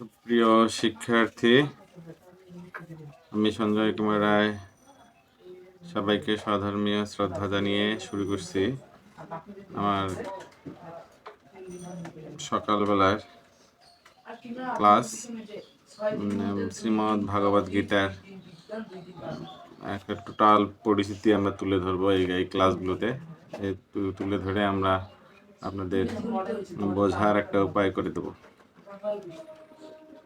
সুপ্রিয় শিক্ষার্থী, আমি সঞ্জয় কুমার রায়। সবাইকে স্বধর্মীয় শ্রদ্ধা জানিয়ে শুরু করছি আমার সকালবেলার ক্লাস শ্রীমদ্ ভাগবত গীতার একটা টোটাল পরিস্থিতি আমরা তুলে ধরবো এই এই ক্লাসগুলোতে। তুলে ধরে আমরা আপনাদের বোঝার একটা উপায় করে দেবো।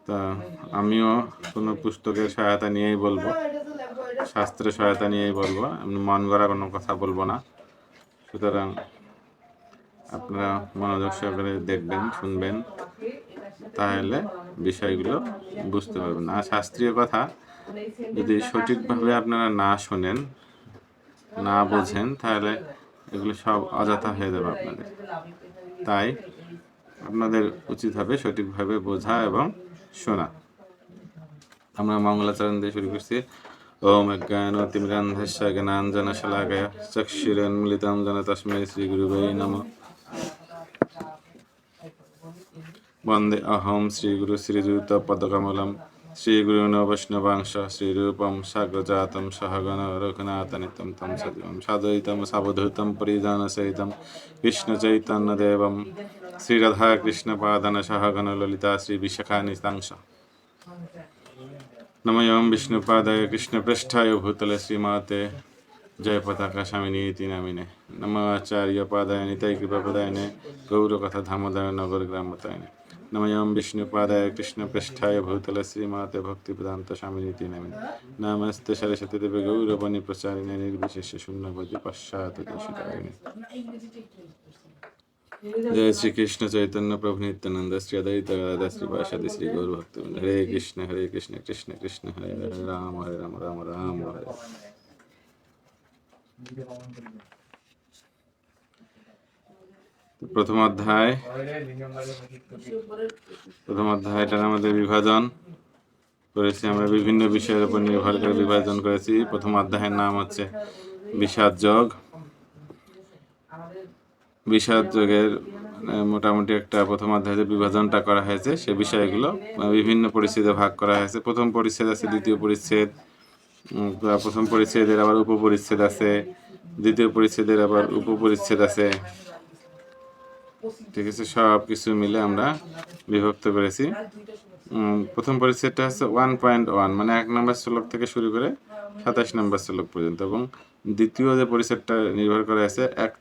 তা আমিও কোনো পুস্তকের সহায়তা নিয়েই বলব শাস্ত্রের সহায়তা নিয়েই বলব, আমি মন গড়া কোনো কথা বলব না। সুতরাং আপনারা মনোযোগ সহকারে দেখবেন, শুনবেন, তাহলে বিষয়গুলো বুঝতে পারবেন। আর শাস্ত্রীয় কথা, যদি সঠিকভাবে আপনারা না শোনেন, না বোঝেন, তাহলে এগুলো সব অযথা হয়ে যাবে আপনাদের। তাই আপনাদের উচিত হবে সঠিকভাবে বোঝা এবং শোনা। আমরা মঙ্গলাচরণ দিয়ে শুরু করছি। ওম অজ্ঞান তিমিরান্ধস্য জ্ঞানাঞ্জন শলাকয় চক্ষুরন্মিলিতম জন তস্মৈ শ্রী গুরুবে নম। বন্দে অহম শ্রী গুরু শ্রীযুত পদকমলম। श्रीगुण वैष्णवास श्री रूप सग्रजा सहगण रघुनाथ नि तयुत सबधदम परिधन सही कृष्ण चैतन्य श्रीराधाकृष्णपादन सहगणललिता श्री विशांस नम एं विष्णुपाय कृष्णप्रेष्ठाय भूतल श्रीमा जयपथक नमिने नचार्य पादायनितृपा गौरक धमर গৌরকথা ধামোদয় নগর গ্রামতায়নে নময়ম বিষ্ণুপাদায় কৃষ্ণপৃষ্ঠায় ভূতলে শ্রীমাতে ভক্তিপ্রদান্ত স্বামিনীতি নামিনে নমস্তে সরস্বতী দেবে গৌরবণী প্রচারিণে নির্বিশেষ শূন্যবতী পশ্চাৎ দেশিকারিণী জয় শ্রী কৃষ্ণ চৈতন্য প্রভু নিত্যানন্দ শ্রী অদ্বৈত গদাধর শ্রী বাসাদি শ্রী গৌর ভক্ত হরে কৃষ্ণ হরে কৃষ্ণ কৃষ্ণ কৃষ্ণ, হরে হরে রাম হরে রাম রাম রাম হরে হরে। তো প্রথম অধ্যায় প্রথম অধ্যায়টার আমাদের বিভাজন করেছি। আমরা বিভিন্ন বিষয়ের উপর নির্ভর করে বিভাজন করেছি। প্রথম অধ্যায়ের নাম হচ্ছে বিষাদ যোগ। বিষাদ যোগের মোটামুটি একটা প্রথম অধ্যায়ে যে বিভাজনটা করা হয়েছে, সে বিষয়গুলো বিভিন্ন পরিচ্ছেদে ভাগ করা হয়েছে। প্রথম পরিচ্ছেদ আছে, দ্বিতীয় পরিচ্ছেদ প্রথম পরিচ্ছেদের আবার উপপরিচ্ছেদ আছে, দ্বিতীয় পরিচ্ছেদের আবার উপপরিচ্ছেদ আছে। ঠিক আছে সব কিছু মিলে আমরা বিভক্ত করেছি। প্রথম পরিচ্ছেদটা হচ্ছে ওয়ান পয়েন্ট ওয়ান মানে এক নম্বর শ্লোক থেকে শুরু করে সাতাশ নম্বর শ্লোক পর্যন্ত এবং দ্বিতীয় যে পরিচ্ছেদটা নির্ভর করে আছে, এক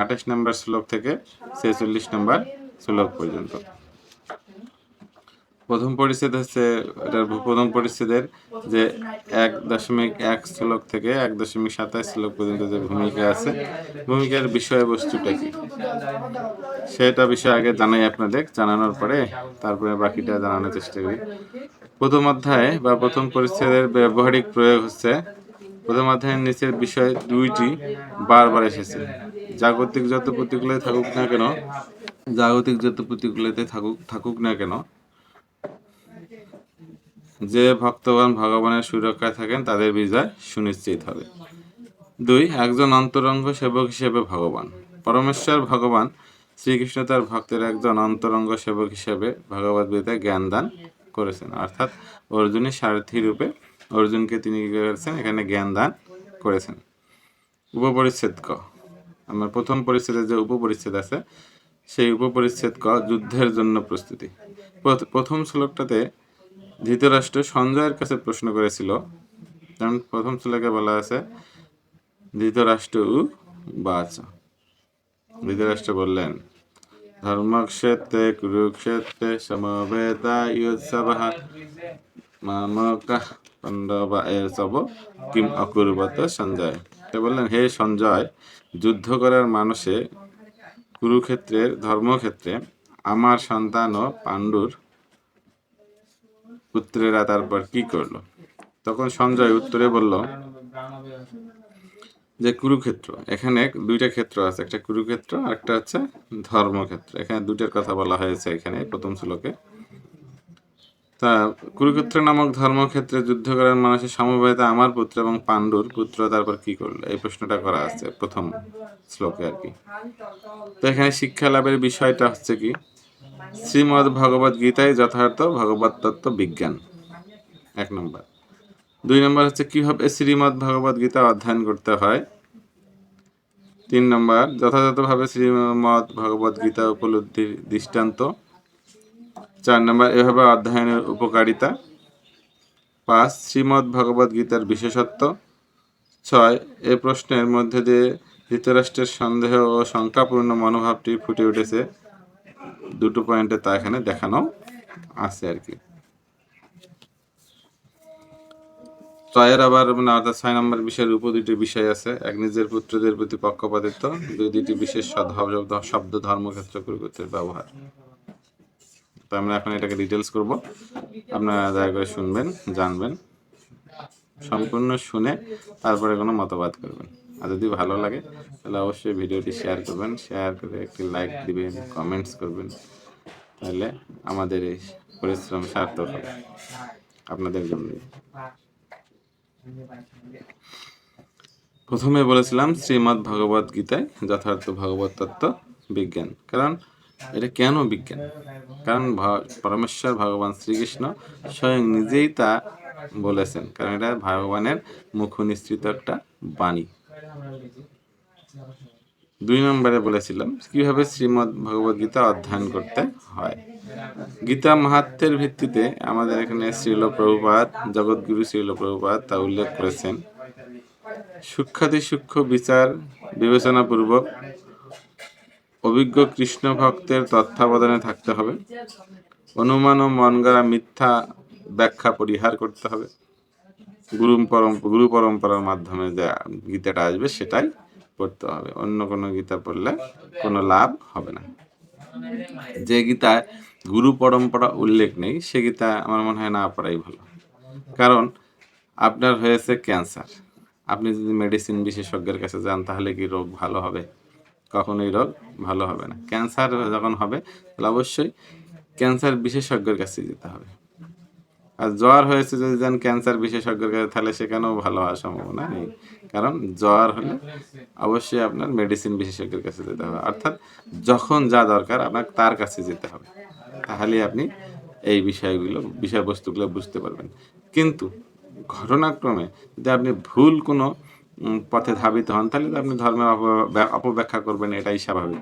আঠাশ নম্বর শ্লোক থেকে ছেচল্লিশ নম্বর শ্লোক পর্যন্ত। প্রথম পরিচ্ছেদ হচ্ছে, এটার প্রথম পরিচ্ছেদের যে এক দশমিক এক শ্লোক থেকে এক দশমিক সাতাশ শ্লোক পর্যন্ত যে ভূমিকা আছে, ভূমিকার বিষয়বস্তুটা কি? সেটা বিষয় আগে জানাই আপনাদের, জানানোর পরে তারপরে বাকিটা জানানোর চেষ্টা করি। প্রথম অধ্যায় বা প্রথম পরিচ্ছেদের ব্যবহারিক প্রয়োগ হচ্ছে, প্রথম অধ্যায়ের নিচের বিষয় দুইটি বারবার এসেছে। জাগতিক যত প্রতিকূলে থাকুক না কেন, জাগতিক যত প্রতিকূলতে থাকুক থাকুক না কেন যে ভক্তগণ ভগবানের সুরক্ষায় থাকেন, তাদের বিজয় সুনিশ্চিত হবে। দুই, একজন অন্তরঙ্গ সেবক হিসেবে ভগবান। পরমেশ্বর ভগবান, শ্রীকৃষ্ণ তার ভক্তের একজন অন্তরঙ্গ সেবক হিসেবে ভগবত গীতায় জ্ঞান দান করেছেন। অর্থাৎ অর্জুনের সারথী রূপে অর্জুনকে তিনি কি করেছেন? এখানে জ্ঞান দান করেছেন। উপপরিচ্ছেদ ক আমার প্রথম পরিচ্ছেদে যে উপপরিচ্ছেদ আছে, সেই উপপরিচ্ছেদ ক যুদ্ধের জন্য প্রস্তুতি। প্রথ- প্রথম শ্লোকটাতে ধৃতরাষ্ট্র সঞ্জয়ের কাছে প্রশ্ন করেছিল। কারণ প্রথম শ্লোকে বলা আছে, ধৃতরাষ্ট্র উ বাচ। ধৃতরাষ্ট্র বললেন, ধর্মক্ষেত্রে কুরুক্ষেত্রে সমবেতা ইউৎসব মামকা পাণ্ডব এর সব কিম অকুর্বত সঞ্জয়। সে বললেন, হে সঞ্জয়, যুদ্ধ করার মানুষে কুরুক্ষেত্রের ধর্মক্ষেত্রে আমার সন্তান ও পাণ্ডুর পুত্রেরা তারপর কি করল? তখন সঞ্জয় উত্তরে বলল, যে কুরুক্ষেত্র, এখানে দুইটা ক্ষেত্র আছে, একটা কুরুক্ষেত্র আর একটা হচ্ছে ধর্মক্ষেত্র। এখানে দুইটার কথা বলা হয়েছে এখানে, প্রথম শ্লোকে। তা কুরুক্ষেত্র নামক ধর্মক্ষেত্রে যুদ্ধ করার মানুষের সমবেত আমার পুত্র এবং পাণ্ডুর পুত্র তারপর কি করল? এই প্রশ্নটা করা আছে প্রথম শ্লোকে আর কি। তো এখানে শিক্ষা লাভের বিষয়টা হচ্ছে কি? শ্রীমদ্ ভগবদ গীতায় যথার্থ ভগবত তত্ত্ব বিজ্ঞান এক নম্বর। দুই নম্বর হচ্ছে কীভাবে শ্রীমদ্ ভগবদ গীতা অধ্যয়ন করতে হয়? তিন নম্বর, যথাযথভাবে শ্রীমদ্ ভগবদ গীতা উপলব্ধির দৃষ্টান্ত। চার নম্বর, এভাবে অধ্যয়নের উপকারিতা। পাঁচ শ্রীমদ্ ভগবদ গীতার বিশেষত্ব। ছয়, এ প্রশ্নের মধ্যে দিয়ে ধৃতরাষ্ট্রের সন্দেহ ও শঙ্কাপূর্ণ মনোভাবটি ফুটে উঠেছে। দুটো পয়েন্টে তা এখানে দেখানো আছে আর কি। ছয়ের আবার মানে অর্থাৎ ছয় নম্বর বিষয়ের উপ দুটি বিষয় আছে। এক নিজের পুত্রদের প্রতি পক্ষপাতিত্ব, দুই দুইটি বিশেষ শব্দ ধর্মক্ষেত্র কুরুক্ষেত্রের ব্যবহার। তো আমরা এখন এটাকে ডিটেলস করব। আপনারা দয়া করে শুনবেন, জানবেন, সম্পূর্ণ শুনে তারপরে কোনো মতবাদ করবেন। আর যদি ভালো লাগে, তাহলে অবশ্যই ভিডিওটি শেয়ার করবেন। শেয়ার করে একটি লাইক দিবেন কমেন্টস করবেন। তাহলে আমাদের এই পরিশ্রম সার্থক হবে। আপনাদের জন্য। প্রথমে বলেছিলাম শ্রীমদ্ ভগবত গীতায় যথার্থ ভগবত তত্ত্ব বিজ্ঞান। কারণ এটা কেন বিজ্ঞান? কারণ পরমেশ্বর ভগবান শ্রীকৃষ্ণ স্বয়ং নিজেই তা বলেছেন। কারণ এটা ভগবানের মুখ নিঃসৃত একটা বাণী। দুই নম্বরে বলেছিলাম, কীভাবে শ্রীমদ্ ভগবত গীতা অধ্যয়ন করতে হয়? গীতা মাহাত্মের ভিত্তিতে আমাদের এখানে শ্রীল প্রভুপাত জগৎগুরু শ্রীল প্রভুপাত তা উল্লেখ করেছেন। সূক্ষাতি সূক্ষ্ম বিচার বিবেচনাপূর্বক অভিজ্ঞ কৃষ্ণ ভক্তের তত্ত্বাবধানে থাকতে হবে। অনুমান ও মন গড়া মিথ্যা ব্যাখ্যা পরিহার করতে হবে। গুরু পরম, গুরু পরম্পরার মাধ্যমে যে গীতাটা আসবে, সেটাই পড়তে হবে। অন্য কোনো গীতা পড়লে কোনো লাভ হবে না। যে গীতায় গুরু পরম্পরা উল্লেখ নেই, সে গীতা আমার মনে হয় না পড়াই ভালো। কারণ আপনার হয়েছে ক্যান্সার। আপনি যদি মেডিসিন বিশেষজ্ঞের কাছে যান, তাহলে কি রোগ ভালো হবে? কখনোই রোগ ভালো হবে না। ক্যান্সার যখন হবে, তাহলে অবশ্যই ক্যান্সার বিশেষজ্ঞের কাছে যেতে হবে। আর জ্বর হয়েছে যদি যান ক্যান্সার বিশেষজ্ঞের কাছে, তাহলে সেখানেও ভালো হওয়ার সম্ভাবনা নেই। কারণ জ্বর হলে অবশ্যই আপনার মেডিসিন বিশেষজ্ঞের কাছে যেতে হবে। অর্থাৎ যখন যা দরকার আপনার তার কাছে যেতে হবে। তাহলে আপনি এই বিষয়গুলো, বিষয়বস্তুগুলো বুঝতে পারবেন। কিন্তু ঘটনাক্রমে যদি আপনি ভুল কোনো পথে ধাবিত হন, তাহলে তো আপনি ধর্মের অপ- অপব্যাখ্যা করবেন, এটাই স্বাভাবিক।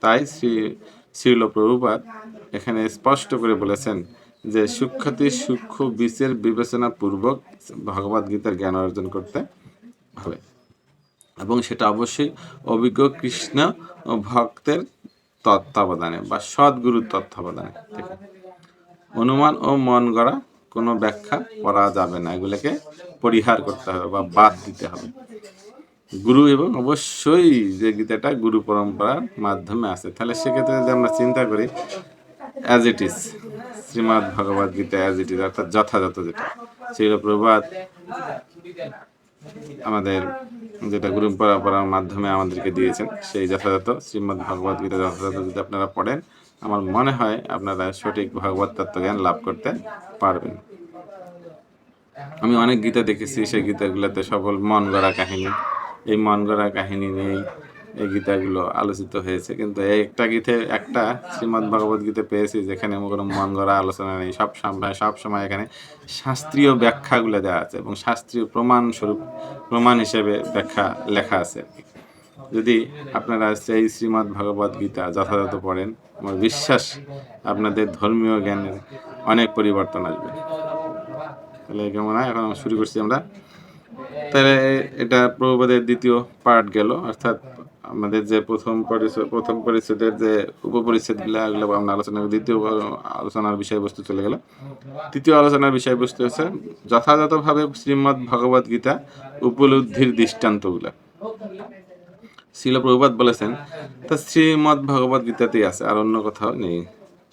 তাই শ্রী, শ্রীল প্রভুপাদ এখানে স্পষ্ট করে বলেছেন যে সূক্ষাতি সূক্ষ্ম বীজের বিবেচনা পূর্বক ভগবদ গীতার জ্ঞান অর্জন করতে হবে। এবং সেটা অবশ্যই অভিজ্ঞ কৃষ্ণ ভক্তের তত্ত্বাবধানে বা সদ্গুরুর তত্ত্বাবধানে। থেকে অনুমান ও মন গড়া কোনো ব্যাখ্যা করা যাবে না। এগুলোকে পরিহার করতে হবে বা বাদ দিতে হবে। গুরু এবং অবশ্যই যে গীতাটা গুরু পরম্পরার মাধ্যমে আছে। তাহলে সেক্ষেত্রে যদি আমরা চিন্তা করি as it is Srimad Bhagavad Gita as it is অর্থাৎ যথাযথ যেটা। প্রভাত, আমাদের যেটা গুরু পরম্পরার মাধ্যমে আমাদেরকে দিয়েছেন, সেই যথাযথ, শ্রীমদ্ ভগবদ গীতা যথাযথ যদি আপনারা পড়েন, আমার মনে হয় আপনারা সঠিক ভগবত তত্ত্ব জ্ঞান লাভ করতে পারবেন। আমি অনেক গীতা দেখেছি, সেই গীতাগুলোতে সকল মন গড়া কাহিনী। এই মন গড়া কাহিনী নিয়েই এই গীতাগুলো আলোচিত হয়েছে। কিন্তু এই একটা গীতে, একটা শ্রীমদ্ ভগবত গীতা পেয়েছি যেখানে কোনো মন গড়া আলোচনা নেই। সব সব সময় এখানে শাস্ত্রীয় ব্যাখ্যাগুলো দেওয়া আছে এবং শাস্ত্রীয় প্রমাণ স্বরূপ প্রমাণ হিসেবে ব্যাখ্যা লেখা আছে। যদি আপনারা সেই শ্রীমদ্ ভগবত গীতা যথাযথ পড়েন, আমার বিশ্বাস আপনাদের ধর্মীয় জ্ঞানের অনেক পরিবর্তন আসবে। তাহলে কেমন হয়? এখন শুরু করছি আমরা। তাহলে এটা প্রভুপাদের দ্বিতীয় পার্ট গেল, অর্থাৎ আমাদের যে প্রথম পরিচ্ছেদ প্রথম পরিচ্ছেদের যে উপপরিচ্ছেদগুলো এগুলো আমরা আলোচনা। দ্বিতীয় আলোচনার বিষয়বস্তু চলে গেল। তৃতীয় আলোচনার বিষয়বস্তু হচ্ছে যথাযথভাবে শ্রীমদ্ ভগবত গীতা উপলব্ধির দৃষ্টান্তগুলো। শিল প্রভুপাত বলেছেন, তা শ্রীমদ্ ভগবত গীতাতেই আছে, আর অন্য কোথাও নেই।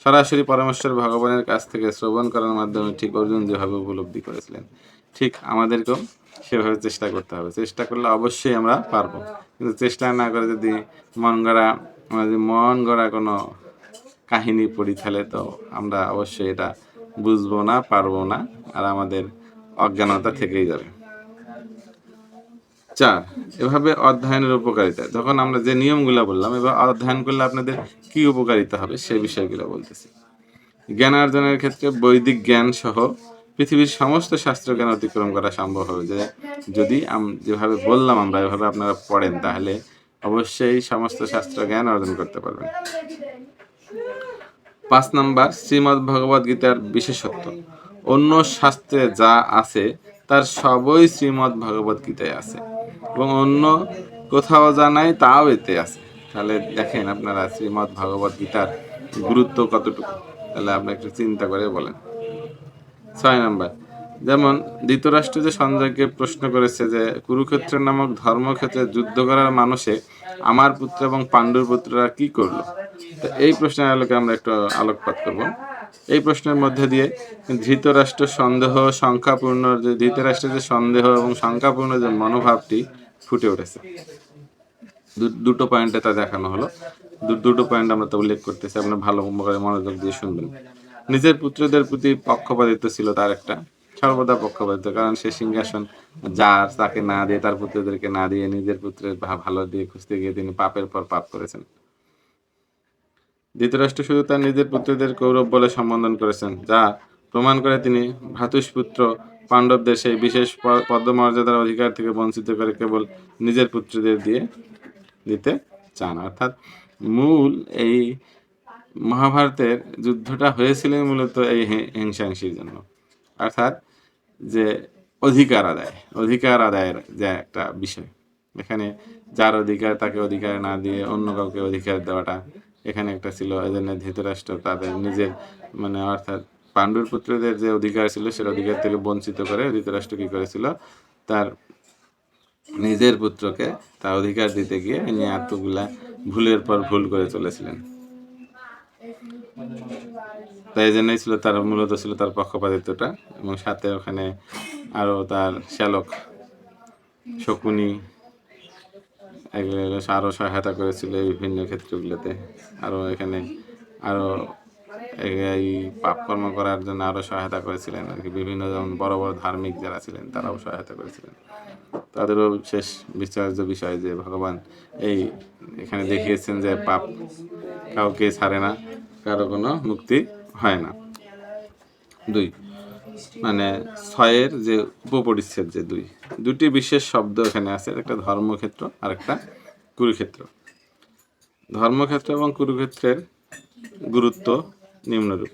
সরাসরি পরমেশ্বর ভগবানের কাছ থেকে শ্রবণ করার মাধ্যমে ঠিক অর্জুন যেভাবে উপলব্ধি করেছিলেন, ঠিক আমাদেরকেও সেভাবে চেষ্টা করতে হবে। চেষ্টা করলে অবশ্যই আমরা পারব। কিন্তু চেষ্টা না করে যদি মন গড়া আমরা যদি মন গড়া কোনো কাহিনী পড়ি, তাহলে তো আমরা অবশ্যই এটা বুঝব না, পারব না। আর আমাদের অজ্ঞানতা থেকেই যাবে। চার, এভাবে অধ্যয়নের উপকারিতা। যখন আমরা যে নিয়মগুলো বললাম, এবার অধ্যয়ন করলে আপনাদের কি উপকারিতা হবে সে বিষয়গুলো বলতেছি। জ্ঞান অর্জনের ক্ষেত্রে বৈদিক জ্ঞান সহ পৃথিবীর সমস্ত শাস্ত্র জ্ঞান অতিক্রম করা সম্ভব হবে। যে যদি যেভাবে বললাম আমরা, এভাবে আপনারা পড়েন, তাহলে অবশ্যই সমস্ত শাস্ত্র জ্ঞান অর্জন করতে পারবেন। পাঁচ নাম্বার, শ্রীমদ্ ভগবদ গীতার বিশেষত্ব। অন্য শাস্ত্রে যা আছে, তার সবই শ্রীমদ্ ভগবদ গীতায় আছে। এবং অন্য কোথাও যা নাই, তাও এতে আছে। তাহলে দেখেন আপনারা শ্রীমদ্ ভগবদ গীতার গুরুত্ব কতটুকু। তাহলে আপনি একটু চিন্তা করে বলেন। ছয় নাম্বার। যেমন, ধৃতরাষ্ট্র যে সঞ্জয়কে প্রশ্ন করেছে যে, কুরুক্ষেত্র নামক ধর্মক্ষেত্রে যুদ্ধ করার মানুষে আমার পুত্র এবং পাণ্ডুর পুত্ররা কি করল? তো এই প্রশ্নের আলোকে আমরা একটু আলোকপাত করব। এই প্রশ্নের মধ্যে দিয়ে ধৃতরাষ্ট্র সন্দেহ, সংখ্যাপূর্ণ, যে ধৃতরাষ্ট্রের যে সন্দেহ এবং সংখ্যাপূর্ণ যে মনোভাবটি ফুটে উঠেছে। দুটো পয়েন্টে তা দেখানো হলো। দুটো পয়েন্ট আমরা তো উল্লেখ করতেছি, আপনার ভালো করে মনোযোগ দিয়ে শুনবেন। নিজের পুত্রদের প্রতি পক্ষপাতিত্ব ছিল তার একটা, সর্বদা পক্ষপাতিত্ব, কারণ সে সিংহাসন যার, তাকে না দিয়ে তার পুত্রদেরকে না দিয়ে নিজের পুত্রের ভালো দিয়ে খুঁজতে গিয়ে তিনি পাপের পর পাপ করেছেন। ধৃতরাষ্ট্র শুধু তার নিজের পুত্রদের কৌরব বলে সম্বোধন করেছেন, যা প্রমাণ করে তিনি ভ্রাতুষ্পুত্র পাণ্ডবদের সেই বিশেষ প- পদমর্যাদার অধিকার থেকে বঞ্চিত করে কেবল নিজের পুত্রদের দিয়ে দিতে চান। অর্থাৎ মূল এই মহাভারতের যুদ্ধটা হয়েছিল মূলত এই হি- হিংসাংশির জন্য। অর্থাৎ যে অধিকার আদায়, অধিকার আদায়ের যে একটা বিষয়। এখানে যার অধিকার তাকে অধিকার না দিয়ে অন্য কাউকে অধিকার দেওয়াটা এখানে একটা ছিল। এই জন্য ধৃতরাষ্ট্র তাদের নিজের মানে অর্থাৎ পাণ্ডুর পুত্রদের যে অধিকার ছিল সে অধিকার থেকে বঞ্চিত করে ধৃতরাষ্ট্র কি করেছিল? তার নিজের পুত্রকে তার অধিকার দিতে গিয়ে ইনি এতগুলা ভুলের পর ভুল করে চলেছিলেন। তাই জন্যই ছিল তার, মূলত ছিল তার পক্ষপাতিত্বটা এবং সাথে ওখানে আরও তার শ্যালক শকুনি, এগুলো আরও সহায়তা করেছিল বিভিন্ন ক্ষেত্রগুলোতে। আরও এখানে আরও এই পাপ কর্ম করার জন্য আরও সহায়তা করেছিলেন আর কি। বিভিন্ন যেমন বড় বড় ধার্মিক যারা ছিলেন, তারাও সহায়তা করেছিলেন। তাদেরও শেষ বিচার্য বিষয় যে ভগবান এই এখানে দেখিয়েছেন যে পাপ কাউকে ছাড়ে না। কারও কোনো মুক্তি হয় না। দুই মানে ছয়ের যে উপপরিচ্ছেদ যে দুই, দুটি বিশেষ শব্দ এখানে আছে একটা ধর্মক্ষেত্র আর একটা কুরুক্ষেত্র। ধর্মক্ষেত্র এবং কুরুক্ষেত্রের গুরুত্ব নিম্নরূপ।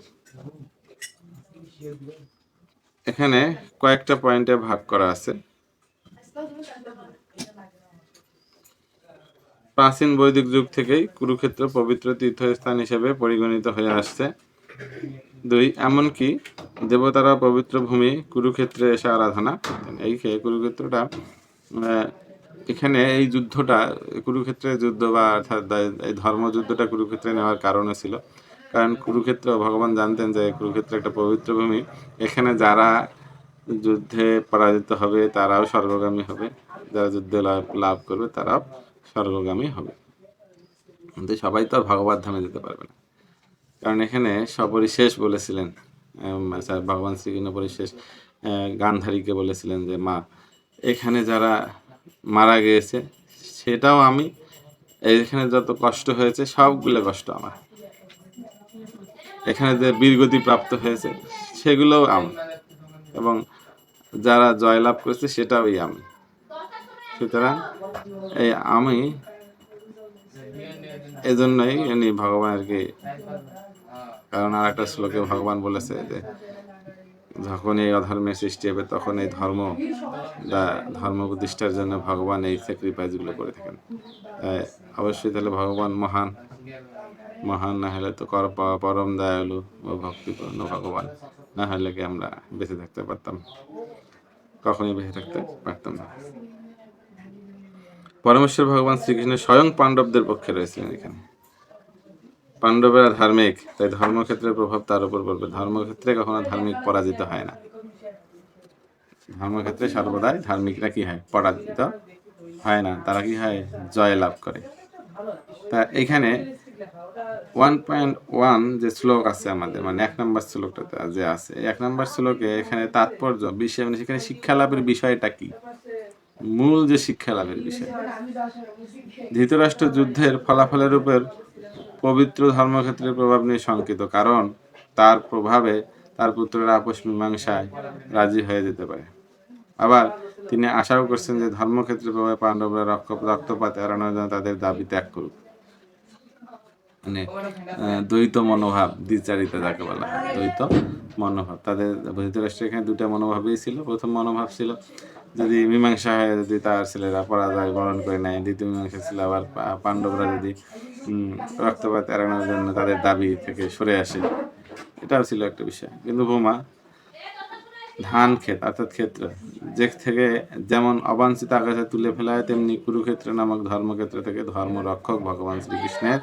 এখানে কয়েকটা পয়েন্টে ভাগ করা আছে। প্রাচীন বৈদিক যুগ থেকেই কুরুক্ষেত্র পবিত্র তীর্থস্থান হিসেবে পরিগণিত হয়ে আসছে। দুই, এমনকি দেবতারা পবিত্র ভূমি কুরুক্ষেত্রে এসে আরাধনা এই খে- কুরুক্ষেত্রটা এখানে এই যুদ্ধটা কুরুক্ষেত্রের যুদ্ধ বা অর্থাৎ এই ধর্মযুদ্ধটা কুরুক্ষেত্রে নেওয়ার কারণে ছিল। কারণ কুরুক্ষেত্র, ভগবান জানতেন যে কুরুক্ষেত্র একটা পবিত্র ভূমি। এখানে যারা যুদ্ধে পরাজিত হবে, তারাও স্বর্গগামী হবে। যারা যুদ্ধ লাভ করবে তারা স্বর্গগামী হবে। কিন্তু সবাই তো ভগবত ধামে যেতে পারবে না। কারণ এখানে সপরিশেষ বলেছিলেন আচ্ছা, ভগবান শ্রীকৃষ্ণ পরিশেষ গান্ধারীকে বলেছিলেন যে মা এখানে যারা মারা গিয়েছে সেটাও আমি এখানে যত কষ্ট হয়েছে সবগুলো কষ্ট আমার। এখানে যে বীরগতি প্রাপ্ত হয়েছে সেগুলোও আমি এবং যারা জয়লাভ করেছে সেটাওই আমি। সুতরাং, এই আমি এজন্যই উনি ভগবান আর কি কারণ আর একটা শ্লোকে ভগবান বলেছে যে, যখন এই অধর্মের সৃষ্টি হবে, তখন এই ধর্ম ধর্ম প্রতিষ্ঠার জন্য ভগবান এই স্যাক্রিফাইসগুলো করে থাকেন। অবশ্যই তাহলে ভগবান মহান। মহান না হলে তো কর পরম দয়ালু ও ভক্তিপূর্ণ ভগবান। না হলে কি আমরা বেঁচে থাকতে পারতাম? কখনোই বেঁচে থাকতে পারতাম না। পরমেশ্বর ভগবান শ্রীকৃষ্ণ স্বয়ং পাণ্ডবদের পক্ষে রয়েছিলেন এখানে। পাণ্ডবেরা ধার্মিক, তাই ধর্মক্ষেত্রের প্রভাব তার উপর পড়বে। ধর্মক্ষেত্রে কখনো ধার্মিক পরাজিত হয় না। ধর্মক্ষেত্রে সর্বদাই ধার্মিকরা কি হয়? পরাজিত হয় না। তারা কি হয়? জয় লাভ করে। তা এখানে ওয়ান পয়েন্ট ওয়ান যে শ্লোক আছে আমাদের মানে এক নম্বর শ্লোকটাতে যে আছে এক নম্বর শ্লোকে এখানে তাৎপর্য বিষয় মানে সেখানে শিক্ষা লাভের বিষয়টা কি? মূল যে শিক্ষা লাভের বিষয়। ধৃতরাষ্ট্র যুদ্ধের ফলাফলের উপর পবিত্র ধর্মক্ষেত্রের প্রভাব নিয়ে শঙ্কিত, কারণ তার প্রভাবে তার পুত্ররা আপোষ মীমাংসায় রাজি হয়ে যেতে পারে। আবার তিনি আশাও করছেন যে ধর্মক্ষেত্রের প্রভাবে পাণ্ডবরা রক্তপাত এড়ানোর জন্য তাদের দাবি ত্যাগ করুক। মানে দ্বৈত মনোভাব, দ্বিচারিতা যাকে বলা হয়, দ্বৈত মনোভাব। তাদের ধৃতরাষ্ট্রের এখানে দুটা মনোভাবই ছিল। প্রথম মনোভাব ছিল যদি মীমাংসা হয়, যদি তার ছেলেরা পরাজয় বরণ করে নেয়, দ্বিতীয় মীমাংসা ছিল আবার পাণ্ডবরা যদি রক্তপাত এড়ানোর জন্য তাদের দাবি থেকে সরে আসে। এটাও ছিল একটা বিষয়। কিন্তু বোমা, ধান ক্ষেত অর্থাৎ ক্ষেত্র, যে থেকে যেমন অবাঞ্ছিত আকাশে তুলে ফেলা হয়, তেমনি কুরুক্ষেত্র নামক ধর্মক্ষেত্র থেকে ধর্মরক্ষক ভগবান শ্রীকৃষ্ণের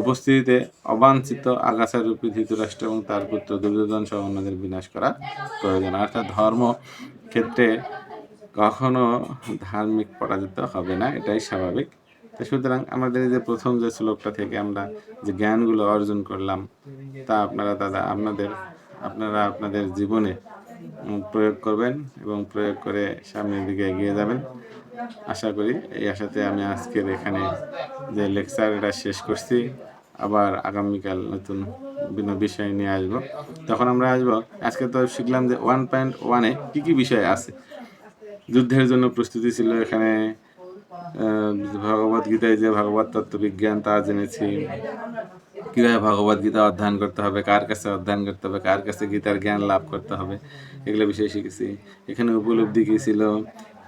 উপস্থিতিতে অবাঞ্ছিত আগাছা রূপী ধৃতরাষ্ট্র এবং তার পুত্র দুর্যোধন সহ অন্যদের বিনাশ করা প্রয়োজন। অর্থাৎ ধর্ম ক্ষেত্রে কখনো ধার্মিক পরাজিত হবে না, এটাই স্বাভাবিক। তো সুতরাং আমাদের যে প্রথম যে শ্লোকটা থেকে আমরা যে জ্ঞানগুলো অর্জন করলাম, তা আপনারা দাদা আপনাদের, আপনারা আপনাদের জীবনে প্রয়োগ করবেন এবং প্রয়োগ করে সামনের দিকে এগিয়ে যাবেন। আশা করি এই আশাতে আমি আজকের এখানে যে লেকচার, এটা শেষ করছি। আবার আগামীকাল নতুন বিভিন্ন বিষয় নিয়ে আসব। তখন আমরা আসব, আজকে তো শিখলাম যে ওয়ান পয়েন্ট ওয়ানে কী কী বিষয় আছে? যুদ্ধের জন্য প্রস্তুতি ছিল এখানে। ভগবত গীতায় যে ভগবত তত্ত্ববিজ্ঞান তা জেনেছি। কীভাবে ভগবত গীতা অধ্যয়ন করতে হবে, কার কাছে অধ্যয়ন করতে হবে, কার কাছে গীতার জ্ঞান লাভ করতে হবে, এগুলো বিষয়ে শিখেছি। এখানে উপলব্ধি কী ছিল?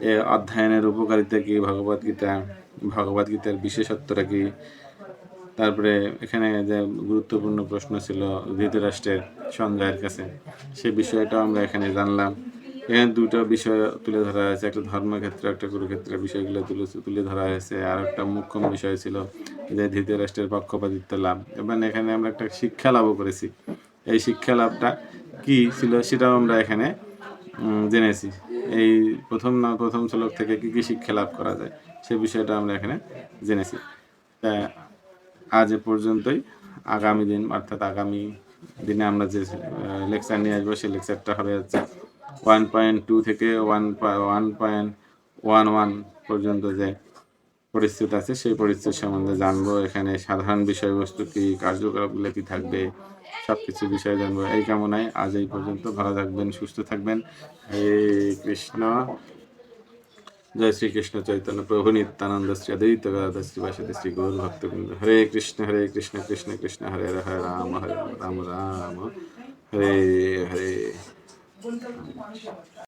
এ অধ্যয়নের উপকারিতা কী? ভগবত গীতা, ভগবত গীতার বিশেষত্বটা কী? তারপরে এখানে যে গুরুত্বপূর্ণ প্রশ্ন ছিল ধৃতরাষ্ট্রের সঞ্জয়ের কাছে, সে বিষয়টাও আমরা এখানে জানলাম। এখানে দুটো বিষয় তুলে ধরা হয়েছে। একটা ধর্মক্ষেত্র, একটা কুরুক্ষেত্রের বিষয়গুলো তুলে তুলে ধরা হয়েছে। আর একটা মুখ্য বিষয় ছিল যে দ্বিতীয় রাষ্ট্রের পক্ষপাতিত্ব লাভ। এবং এখানে আমরা একটা শিক্ষা লাভও করেছি। এই শিক্ষা লাভটা কি ছিল সেটাও আমরা এখানে জেনেছি। এই প্রথম না, প্রথম শ্লোক থেকে কি কি শিক্ষা লাভ করা যায় সে বিষয়টা আমরা এখানে জেনেছি। তা আজ এ পর্যন্তই। আগামী দিন, অর্থাৎ আগামী দিনে আমরা যে লেকচার নিয়ে আসব, সেই লেকচারটা হবে হচ্ছে ওয়ান পয়েন্ট টু থেকে one one point one one পর্যন্ত যে পরিস্থিতি আছে, সেই পরিস্থিতি সম্বন্ধে জানব। এখানে সাধারণ বিষয়বস্তু কি কার্যকলাপগুলো কি থাকবে সব কিছু বিষয়ে জানব। এই কামনায় আজ এই পর্যন্ত। ভালো থাকবেন, সুস্থ থাকবেন। হরে কৃষ্ণ। জয় শ্রীকৃষ্ণ চৈতন্য প্রভু নিত্যানন্দ শ্রী অদ্বৈত গদাধর শ্রীবাসী শ্রী গৌর ভক্তবৃন্দ। হরে কৃষ্ণ হরে কৃষ্ণ কৃষ্ণ কৃষ্ণ, হরে হরে, রাম হরে রাম রাম রাম। হরে। হরে